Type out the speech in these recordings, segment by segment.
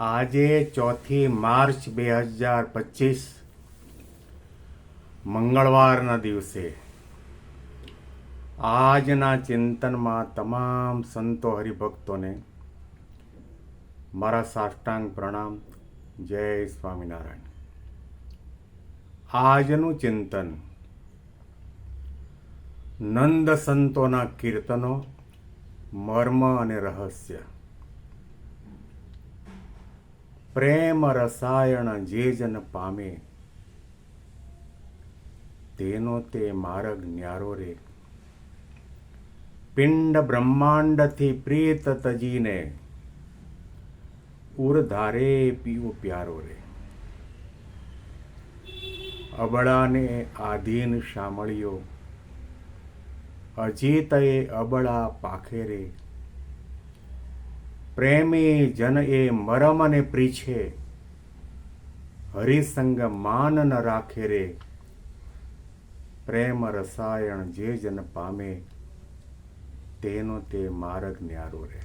આજે ચોથી માર્ચ બે હજાર પચીસ, મંગળવારના દિવસે. આજના ચિંતનમાં તમામ સંતો હરિભક્તોને મારા સાષ્ટાંગ પ્રણામ. જય સ્વામિનારાયણ. આજનું ચિંતન નંદ સંતોના કીર્તનો, મર્મ અને રહસ્ય. પ્રેમ રસાયણ જે જન પામે, તેનો તે માર્ગ ન્યારો રે. પિંડ બ્રહ્માંડથી પ્રીત તજીને ઉરધારે પીવું પ્યારો રે. અબળાને આધીન શામળિયો, અજીતએ અબળા પાખે રે. પ્રેમી જન એ મરમ અને પ્રીછે હરિસંગ માન ન રાખે રે. પ્રેમ રસાયણ જે જન પામે, તેનો તે માર્ગ ન્યારો રે.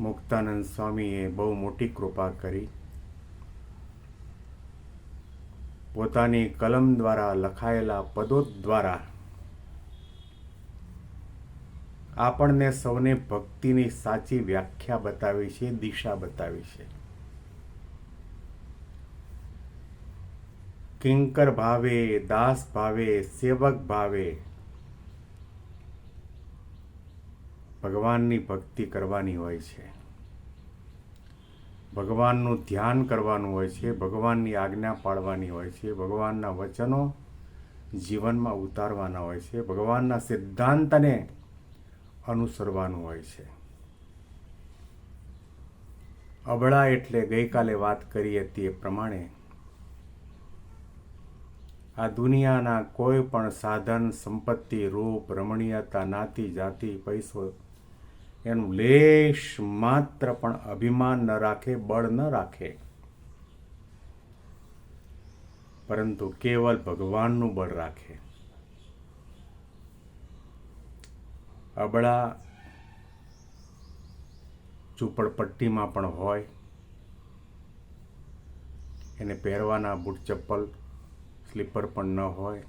મુક્તાનંદ સ્વામીએ બહુ મોટી કૃપા કરી. પોતાની કલમ દ્વારા લખાયેલા પદો દ્વારા આપણને સૌને ભક્તિની સાચી વ્યાખ્યા બતાવી છે, દિશા બતાવી છે. કિંકર ભાવે, દાસ ભાવે, સેવક ભાવે. ભગવાનની ભક્તિ કરવાની હોય છે. ભગવાનનું ધ્યાન કરવાનું હોય છે, ભગવાનની આજ્ઞા પાડવાની હોય છે, ભગવાનના વચનો જીવનમાં ઉતારવાના હોય છે, ભગવાનના સિદ્ધાંતને અનુસરવાનું હોય છે. અબળા એટલે ગઈકાલે વાત કરી હતી એ પ્રમાણે આ દુનિયાના કોઈ પણ સાધન, સંપત્તિ, રૂપ, રમણીયતા, નાતી, જાતિ, પૈસો એનું લેશ માત્ર પણ અભિમાન ન રાખે, બળ ન રાખે. પરંતુ કેવલ ભગવાનનું બળ રાખે. અબળા ઝૂંપડપટ્ટીમાં પણ હોય. એને પહેરવાના બૂટ ચપ્પલ, સ્લીપર પણ ન હોય.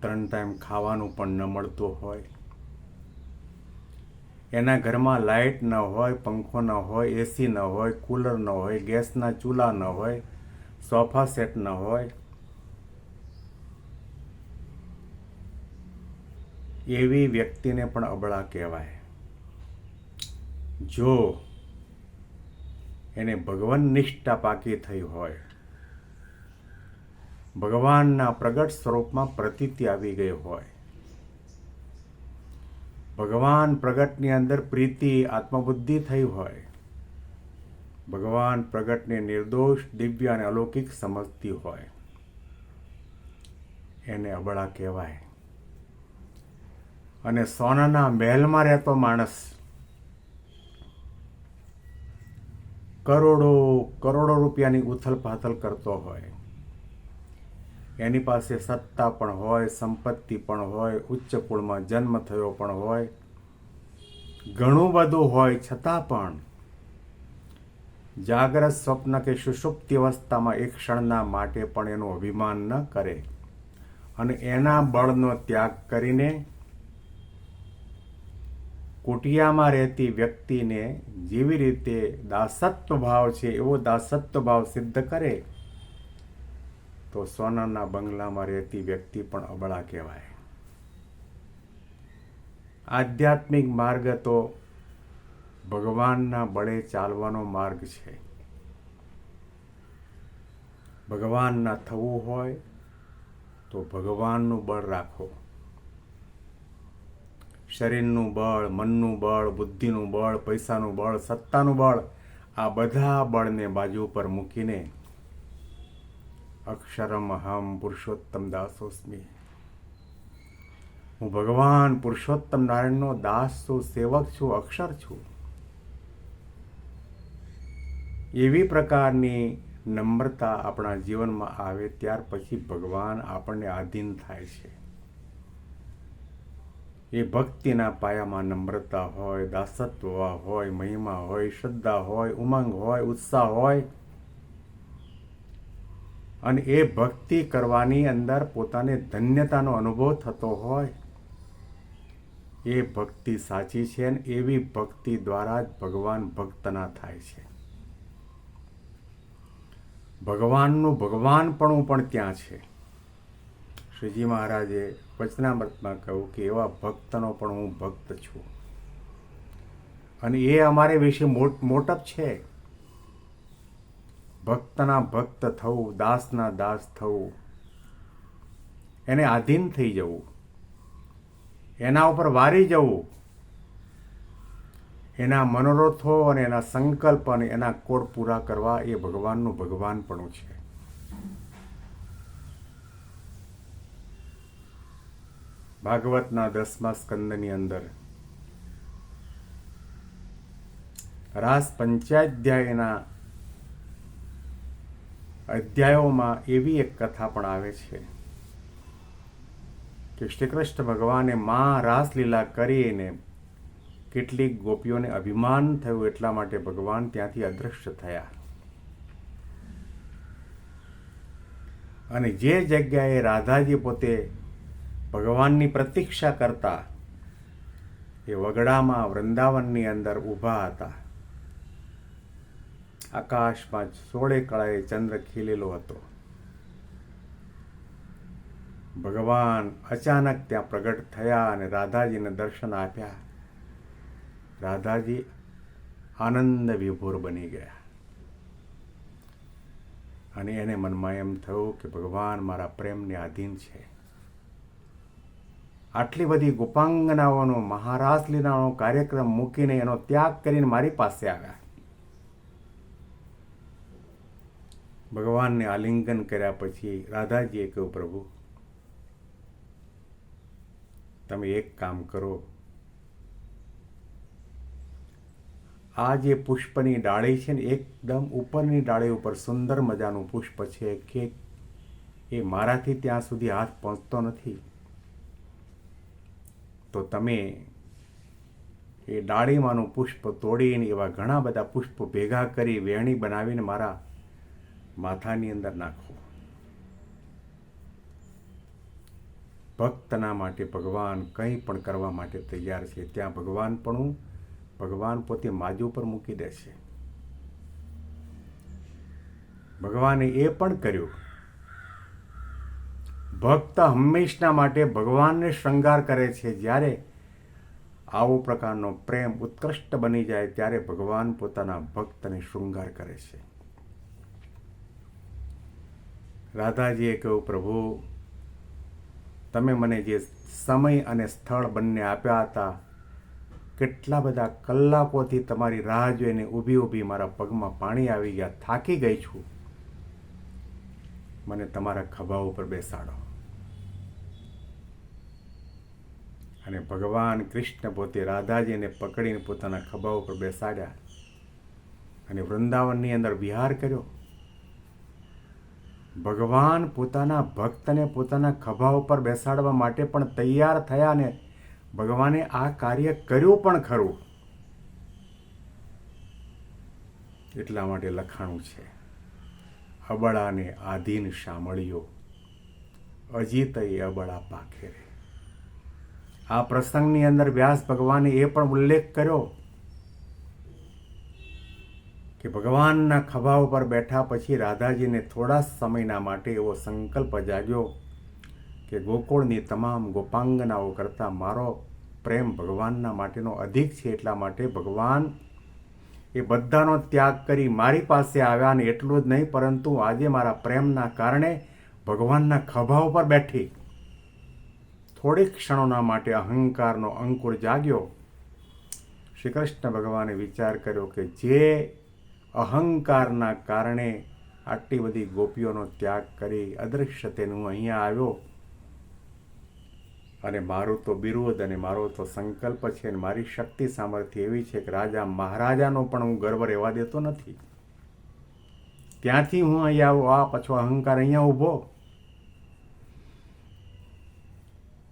ત્રણ ટાઈમ ખાવાનું પણ ન મળતું હોય. એના ઘરમાં લાઇટ ન હોય, પંખો ન હોય, એસી ન હોય, કુલર ન હોય, ગેસના ચૂલા ન હોય, સોફા સેટ ન હોય. એવી વ્યક્તિને પણ અબળા કહેવાય. જો એને ભગવાન નિષ્ઠા પાકી થઈ હોય, ભગવાનના પ્રગટ સ્વરૂપમાં પ્રતીતિ આવી ગઈ હોય, ભગવાન પ્રગટની અંદર પ્રીતિ, આત્મબુદ્ધિ થઈ હોય, ભગવાન પ્રગટને નિર્દોષ, દિવ્ય અને અલૌકિક સમજતી હોય, એને અબળા કહેવાય. અને સોનાના મહેલમાં રહેતો માણસ કરોડો કરોડો રૂપિયાની ઉથલ પાથલ કરતો હોય. એની પાસે સત્તા પણ હોય, સંપત્તિ પણ હોય, ઉચ્ચ કુળમાં જન્મ થયો પણ હોય. ઘણું બધું હોય છતાં પણ જાગ્રત સ્વપ્ન કે સુષુપ્તિ અવસ્થામાં એક ક્ષણના માટે પણ એનું અભિમાન ન કરે. અને એના બળનો ત્યાગ કરીને કુટિયામાં રહેતી વ્યક્તિને જેવી રીતે દાસત્વ ભાવ છે, એવો દાસત્વ ભાવ સિદ્ધ કરે, તો સોનાના બંગલામાં રહેતી વ્યક્તિ પણ અબળા કહેવાય. આધ્યાત્મિક માર્ગ તો ભગવાનના બળે ચાલવાનો માર્ગ છે. ભગવાનના થવું હોય તો ભગવાનનું બળ રાખો. શરીરનું બળ, મનનું બળ, બુદ્ધિનું બળ, પૈસાનું બળ, સત્તાનું બળ, આ બધા બળને બાજુ પર મૂકીને અક્ષરમ અહમ પુરુષોત્તમ દાસોસ્મી. હું ભગવાન પુરુષોત્તમ નારાયણનો દાસ છું, સેવક છું, અક્ષર છું. એવી પ્રકારની નમ્રતા આપણા જીવનમાં આવે ત્યાર પછી ભગવાન આપણને આધીન થાય છે. એ ભક્તિના પાયામાં નમ્રતા હોય, દાસત્વ હોય, મહિમા હોય, શ્રદ્ધા હોય, ઉમંગ હોય, ઉત્સાહ હોય. અને એ ભક્તિ કરવાની અંદર પોતાને ધન્યતાનો અનુભવ થતો હોય. એ ભક્તિ સાચી છે અને એવી ભક્તિ દ્વારા જ ભગવાન ભક્તના થાય છે. ભગવાનનું ભગવાનપણું પણ ત્યાં છે. શ્રીજી મહારાજે વચનામૃતમાં કહ્યું કે એવા ભક્તનો પણ હું ભક્ત છું. અને એ અમારે વિશે મોટ, મોટપ છે. ભક્તના ભક્ત થવું, દાસના દાસ થવું, એને આધીન થઈ જવું, એના ઉપર વારી જવું, એના મનોરથો અને એના સંકલ્પ અને એના કોડ પૂરા કરવા એ ભગવાનનું ભગવાનપણું છે. ભાગવતના દસમા સ્કંદની અંદર. રાસ પંચાધ્યાયના અધ્યાયોમાં એવી એક કથા પણ આવે છે કે શ્રી કૃષ્ણ ભગવાને મા રાસલીલા કરીને કેટલીક ગોપીઓને અભિમાન થયું એટલા માટે ભગવાન ત્યાંથી અદૃશ્ય થયા. અને જે જગ્યાએ રાધાજી પોતે ભગવાનની પ્રતીક્ષા કરતા એ વગડામાં વૃંદાવનની અંદર ઊભા હતા. આકાશમાં સોળે કળાએ ચંદ્ર ખીલેલો હતો. ભગવાન અચાનક ત્યાં પ્રગટ થયા અને રાધાજીને દર્શન આપ્યા. રાધાજી આનંદ વિભોર બની ગયા. અને એને મનમાં એમ થયું કે ભગવાન મારા પ્રેમને આધીન છે. આટલી બધી ગોપાંગનાઓનો મહારાસ લીલાનો કાર્યક્રમ મૂકીને એનો ત્યાગ કરીને મારી પાસે આવ્યા. ભગવાનને આલિંગન કર્યા પછી રાધાજીએ કહ્યું, પ્રભુ, તમે એક કામ કરો. આ જે પુષ્પની ડાળી છે ને, એકદમ ઉપરની ડાળી ઉપર સુંદર મજાનું પુષ્પ છે. કે એ મારાથી ત્યાં સુધી હાથ પહોંચતો નથી. તો તમે એ ડાળીમાંનું પુષ્પ તોડીને એવા ઘણા બધા પુષ્પ ભેગા કરી વેણી બનાવીને મારા માથાની અંદર નાખો. ભક્તના માટે ભગવાન કંઈ પણ કરવા માટે તૈયાર છે. ત્યાં ભગવાન પણ, ભગવાન પોતે માજુ પર મૂકી દેશે. ભગવાને એ પણ કર્યું. ભક્ત હંમેશના માટે ભગવાનને શૃંગાર કરે છે. જ્યારે આવો પ્રકારનો પ્રેમ ઉત્કૃષ્ટ બની જાય, ત્યારે ભગવાન પોતાના ભક્તને શૃંગાર કરે છે. રાધાજીએ કહ્યું, પ્રભુ, તમે મને જે સમય અને સ્થળ બંને આપ્યા હતા, કેટલા બધા કલાકોથી તમારી રાહ જોઈને ઊભી ઊભી મારા પગમાં પાણી આવી ગયા, થાકી ગઈ છું. મને તમારા ખભા ઉપર બેસાડો. અને ભગવાન કૃષ્ણ પોતે રાધાજીને પકડીને પોતાના ખભા ઉપર બેસાડ્યા અને વૃંદાવનની અંદર વિહાર કર્યો. ભગવાન પોતાના ભક્તને પોતાના ખભા ઉપર બેસાડવા માટે પણ તૈયાર થયા ને ભગવાને આ કાર્ય કર્યું પણ ખરું. એટલા માટે લખાણું છે, અબળાને આધીન શામળિયો, અજીતય અબળા પાખેરે. આ પ્રસંગની અંદર વ્યાસ ભગવાને એ પણ ઉલ્લેખ કર્યો કે ભગવાનના ખભા ઉપર બેઠા પછી રાધાજીને થોડા સમયના માટે એવો સંકલ્પ જાગ્યો કે ગોકુળની તમામ ગોપાંગનાઓ કરતાં મારો પ્રેમ ભગવાનના માટેનો અધિક છે, એટલા માટે ભગવાન એ બધાનો ત્યાગ કરી મારી પાસે આવ્યા ને એટલું જ નહીં, પરંતુ આજે મારા પ્રેમના કારણે ભગવાનના ખભા ઉપર બેઠી. થોડીક ક્ષણોના માટે અહંકારનો અંકુર જાગ્યો. શ્રી કૃષ્ણ ભગવાને વિચાર કર્યો કે જે અહંકારના કારણે આટલી બધી ગોપીઓનો ત્યાગ કરી અદૃશ્ય તેનું અહીંયા આવ્યો. અને મારું તો બિરુદ અને મારો તો સંકલ્પ છે અને મારી શક્તિ સામર્થ્ય એવી છે કે રાજા મહારાજાનો પણ હું ગર્વ રહેવા દેતો નથી. ત્યાંથી હું અહીંયા આવો, આ પાછો અહંકાર અહીંયા ઊભો.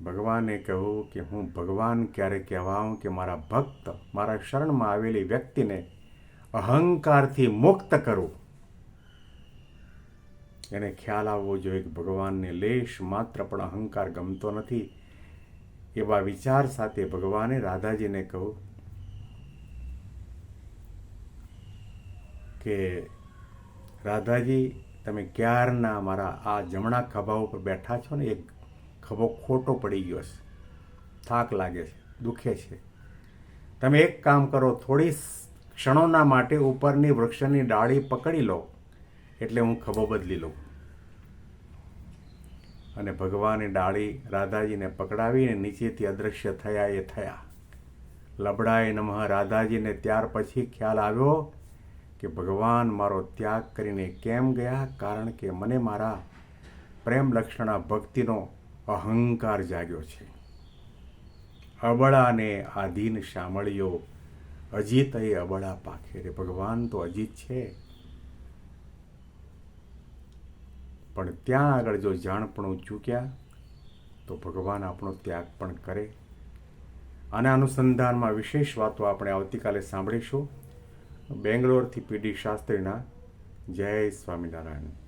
ભગવાને કહ્યું કે હું ભગવાન ક્યારે કહેવાઉં કે મારા ભક્ત મારા શરણમાં આવેલી વ્યક્તિને અહંકારથી મુક્ત કરું. એને ખ્યાલ આવવો જોઈએ કે ભગવાનને લેશ માત્ર પણ અહંકાર ગમતો નથી. એવા વિચાર સાથે ભગવાને રાધાજીને કહ્યું કે રાધાજી, તમે ક્યારના મારા આ જમણા ખભા ઉપર બેઠા છો ને? એક ખભો ખોટો પડી ગયો છે. થાક લાગે છે, દુખે છે. તમે એક કામ કરો, થોડી ક્ષણોના માટે ઉપરની વૃક્ષની ડાળી પકડી લો, એટલે હું ખભો બદલી લઉં. અને ભગવાને ડાળી રાધાજીને પકડાવીને નીચેથી અદૃશ્ય થયા એ થયા. લબડાએ નમઃ રાધાજીને ત્યાર પછી ખ્યાલ આવ્યો કે ભગવાન મારો ત્યાગ કરીને કેમ ગયા? કારણ કે મને મારા પ્રેમ લક્ષણા ભક્તિનો અહંકાર જાગ્યો છે. અબળાને આધીન શામળિયો અજીત એ અબળા પાખેરે ભગવાન, તો અજીત છે. પણ ત્યાં આગળ જો જાણપણું ચૂક્યા, તો ભગવાન આપણો ત્યાગ પણ કરે. આના અનુસંધાનમાં વિશેષ વાતો આપણે આવતીકાલે સાંભળીશું. બેંગ્લોરથી પીડી શાસ્ત્રીના જય સ્વામિનારાયણ.